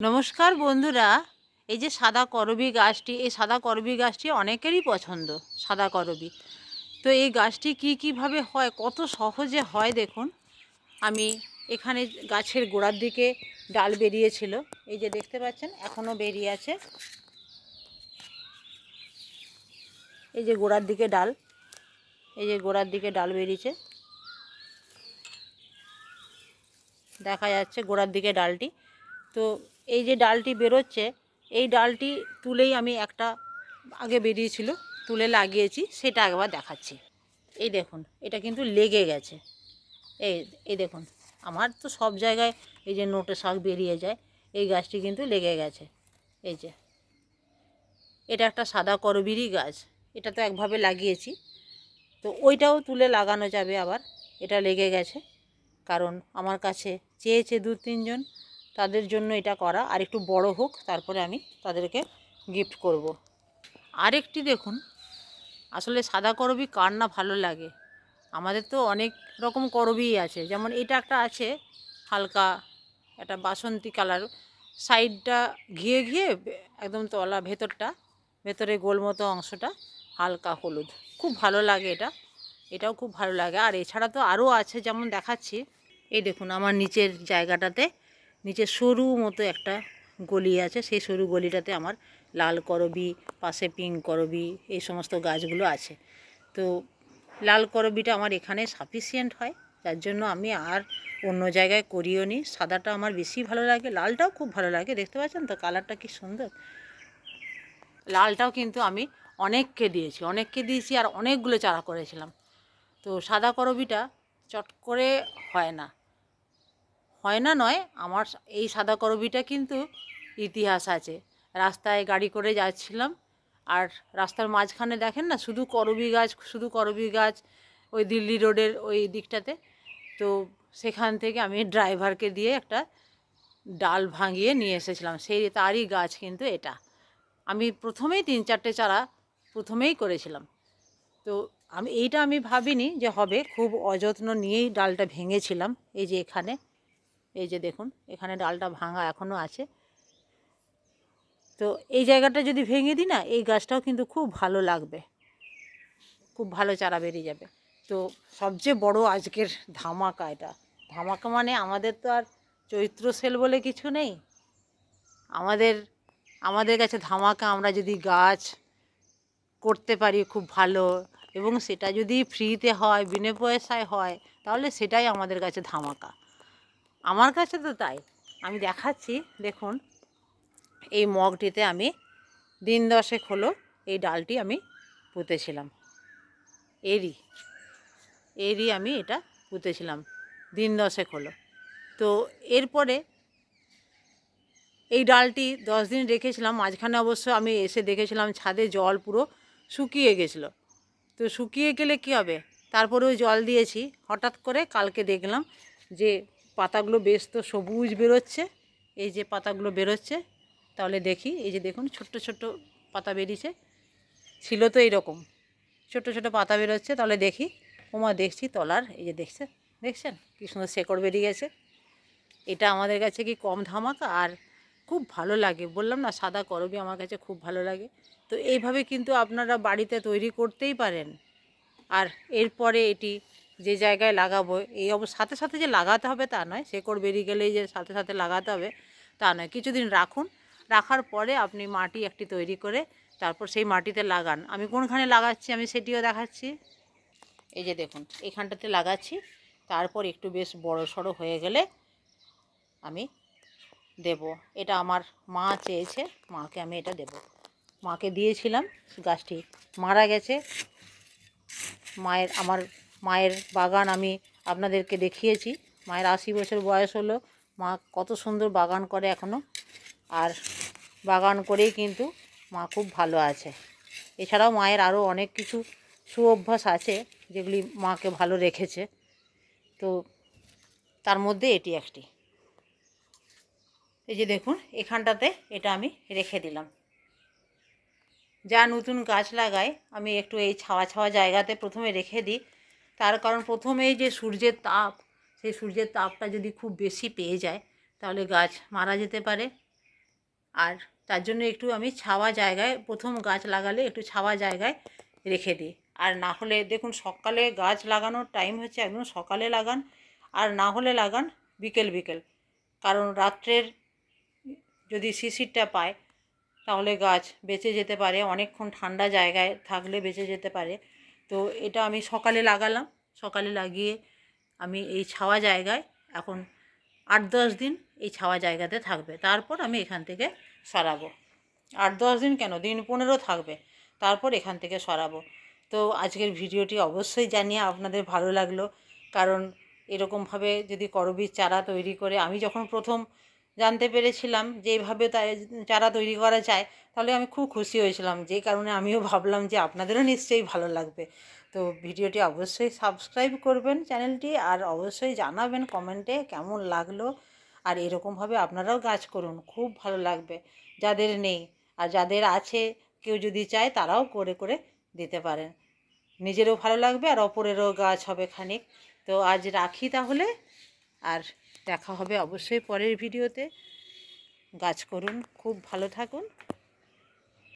নমস্কার বন্ধুরা। এই যে সাদা করবি গাছটি, এই সাদা করবি গাছটি অনেকেরই পছন্দ, সাদা করবি। তো এই গাছটি কি কীভাবে হয়, কত সহজে হয় দেখুন। আমি এখানে গাছের গোড়ার দিকে ডাল বেরিয়েছিল, এই যে দেখতে পাচ্ছেন, এখনও বেরিয়ে আছে। এই যে গোড়ার দিকে ডাল, এই যে গোড়ার দিকে ডাল বেরিয়েছে। দেখা যাচ্ছে গোড়ার দিকে ডালটি। তো এই যে ডালটি বেরোচ্ছে, এই ডালটি তুলেই আমি একটা আগে বেরিয়েছিল, তুলে লাগিয়েছি, সেটা একবার দেখাচ্ছি। এই দেখুন, এটা কিন্তু লেগে গেছে। এই এই দেখুন, আমার তো সব জায়গায় এই যে নোটে শাক বেরিয়ে যায়, এই গাছটি কিন্তু লেগে গেছে। এই যে, এটা একটা সাদা করবিরই গাছ, এটা তো একভাবে লাগিয়েছি। তো ওইটাও তুলে লাগানো যাবে আবার, এটা লেগে গেছে। কারণ আমার কাছে চেয়েছে দু তিনজন তাদের জন্য এটা করা। আর একটু বড় হোক, তারপরে আমি তাদেরকে গিফট করব। আরেকটি দেখুন, আসলে সাদা করবি, কার না ভালো লাগে? আমাদের তো অনেক রকম করবিই আছে। যেমন এটা একটা আছে, হালকা একটা বাসন্তী কালার। সাইডটা ঘিয়ে ঘিয়ে একদম তলা ভেতরটা, ভেতরে গোল মতো অংশটা হালকা হলুদ। খুব ভালো লাগে এটা। এটাও খুব ভালো লাগে। আর এছাড়া তো আরও আছে, যেমন দেখাচ্ছি। এই দেখুন, আমার নিচের জায়গাটাতে নিচে সরু মতো একটা গলি আছে। সেই সরু গলিটাতে আমার লাল করবি, পাশে পিঙ্ক করবি, এই সমস্ত গাছগুলো আছে। তো লাল করবিটা আমার এখানে সাফিসিয়েন্ট হয়। যার জন্য আমি আর অন্য জায়গায় করিও নি। সাদাটা আমার বেশি ভালো লাগে, লালটাও খুব ভালো লাগে, দেখতে পাচ্ছেন তো? কালারটা কি সুন্দর। লালটাও কিন্তু আমি অনেককে দিয়েছি অনেককে দিয়েছি আর অনেকগুলো চারা করেছিলাম। তো সাদা করবিটা চট করে হয় না। হয় না নয়, আমার এই সাদা করবিটা কিন্তু ইতিহাস আছে। রাস্তায় গাড়ি করে যাচ্ছিলাম আর রাস্তার মাঝখানে দেখেন না, শুধু করবি গাছ, শুধু করবি গাছ, ওই দিল্লি রোডের ওই দিকটাতে। তো সেখান থেকে আমি ড্রাইভারকে দিয়ে একটা ডাল ভাঙিয়ে নিয়ে এসেছিলাম। সেই তারই গাছ কিন্তু এটা। আমি প্রথমেই তিন চারটে চারা প্রথমেই করেছিলাম। তো আমি, এইটা আমি ভাবিনি যে হবে। খুব অযত্ন নিয়েই ডালটা ভেঙেছিলাম, এই যে এখানে। এই যে দেখুন, এখানে ডালটা ভাঙা এখনও আছে। তো এই জায়গাটা যদি ভেঙে দিই না, এই গাছটাও কিন্তু খুব ভালো লাগবে। খুব ভালো চারা বেরিয়ে যাবে। তো সবচেয়ে বড় আজকের ধামাকা এটা। ধামাকা মানে আমাদের তো আর চৈত্র সেল বলে কিছু নেই। আমাদের আমাদের কাছে ধামাকা আমরা যদি গাছ করতে পারি খুব ভালো, এবং সেটা যদি ফ্রিতে হয়, বিনে পয়সায় হয়, তাহলে সেটাই আমাদের কাছে ধামাকা। আমার কাছে তো তাই। আমি দেখাচ্ছি, দেখুন, এই মগটিতে আমি দিন দশেক হলো এই ডালটি আমি পুঁতেছিলাম। এরই এরই আমি এটা পুঁতেছিলাম, দিন দশেক হলো। তো এরপরে এই ডালটি দশ দিন রেখেছিলাম, মাঝখানে অবশ্য আমি এসে দেখেছিলাম ছাদে জল পুরো শুকিয়ে গেছিল। তো শুকিয়ে গেলে কী হবে? তারপরেও জল দিয়েছি, হঠাৎ করে কালকে দেখলাম যে পাতাগুলো বেশ তো সবুজ বেরোচ্ছে। এই যে পাতাগুলো বেরোচ্ছে, তাহলে দেখি, এই যে দেখুন ছোট্ট ছোট্ট পাতা বেরিয়েছে। ছিল তো এইরকম। ছোট ছোট পাতা বেরোচ্ছে, তাহলে দেখি। ওমা, দেখছি তলার, এই যে দেখছে, দেখছেন? কী সুন্দর শেকড় বেরিয়ে গেছে। এটা আমাদের কাছে কি কম ধামাকা? আর খুব ভালো লাগে। বললাম না, সাদা করবি আমার কাছে খুব ভালো লাগে। তো এইভাবে কিন্তু আপনারা বাড়িতে তৈরি করতেই পারেন। আর এরপরে এটি যে জায়গায় লাগাবো, এই অব, সাথে সাথে যে লাগাতে হবে তা নয় শেকড় বেরিয়ে গেলেই যে সাথে সাথে লাগাতে হবে তা নয়। কিছুদিন রাখুন, রাখার পরে আপনি মাটি একটি তৈরি করে তারপর সেই মাটিতে লাগান। আমি কোনখানে লাগাচ্ছি আমি সেটিও দেখাচ্ছি। এই যে দেখুন, এখানটাতে লাগাচ্ছি, তারপর একটু বেশ বড় সড়ো হয়ে গেলে আমি দেব। এটা আমার মা চেয়েছে, মাকে আমি এটা দেব। মাকে দিয়েছিলাম, গাছটি মারা গেছে, মায়ের, আমার মায়ের বাগান আমি আপনাদেরকে দেখিয়েছি। মায়ের আশি বছর বয়স হলো। মা কত সুন্দর বাগান করে এখনও আর বাগান করেই কিন্তু মা খুব ভালো আছে। এছাড়াও মায়ের আরও অনেক কিছু সুঅভ্যাস আছে যেগুলি মাকে ভালো রেখেছে। তো তার মধ্যে এটি একটি। এই যে দেখুন, এখানটাতে এটা আমি রেখে দিলাম। যা নতুন গাছ লাগাই আমি একটু এই ছাওয়া ছাওয়া জায়গাতে প্রথমে রেখে দিই। তার কারণ প্রথমেই যে সূর্যের তাপ, সেই সূর্যের তাপটা যদি খুব বেশি পেয়ে যায়, তাহলে গাছ মারা যেতে পারে। আর তার জন্য একটু আমি ছাওয়া জায়গায়, প্রথম গাছ লাগালে একটু ছাওয়া জায়গায় রেখে দিই। আর না হলে, দেখুন সকালে গাছ লাগানোর টাইম হচ্ছে একদম সকালে লাগান, আর না হলে লাগান বিকেল বিকেল। কারণ রাত্রের যদি শিশিরটা পায়, তাহলে গাছ বেঁচে যেতে পারে, অনেকক্ষণ ঠান্ডা জায়গায় থাকলে বেঁচে যেতে পারে। তো এটা আমি সকালে লাগালাম। সকালে লাগিয়ে আমি এই ছাওয়া জায়গায় এখন আট দশ দিন এই ছাওয়া জায়গাতে থাকবে। তারপর আমি এখান থেকে সরাবো। আট দশ দিন কেন? দিন পনেরো থাকবে। তারপর এখান থেকে সরাবো। তো আজকের ভিডিওটি অবশ্যই জানিয়ে আপনাদের ভালো লাগল। কারণ এরকমভাবে যদি করবীর চারা তৈরি করে, আমি যখন প্রথম জানতে পেরেছিলাম যে এইভাবে তাই চারা তৈরি করা যায়, তাহলে আমি খুব খুশি হয়েছিলাম। যেই কারণে আমিও ভাবলাম যে আপনাদেরও নিশ্চয়ই ভালো লাগবে। তো ভিডিওটি অবশ্যই সাবস্ক্রাইব করবেন চ্যানেলটি আর অবশ্যই জানাবেন কমেন্টে কেমন লাগল আর এরকমভাবে আপনারাও গাছ করুন, খুব ভালো লাগবে। যাদের নেই আর যাদের আছে, কেউ যদি চায় তারাও করে করে দিতে পারেন। নিজেরও ভালো লাগবে আর অপরেরও গাছ হবে খানিক। তো আজ রাখি তাহলে আর দেখা হবে অবশ্যই পরের ভিডিওতে। গাছ করুন খুব ভালো থাকুন।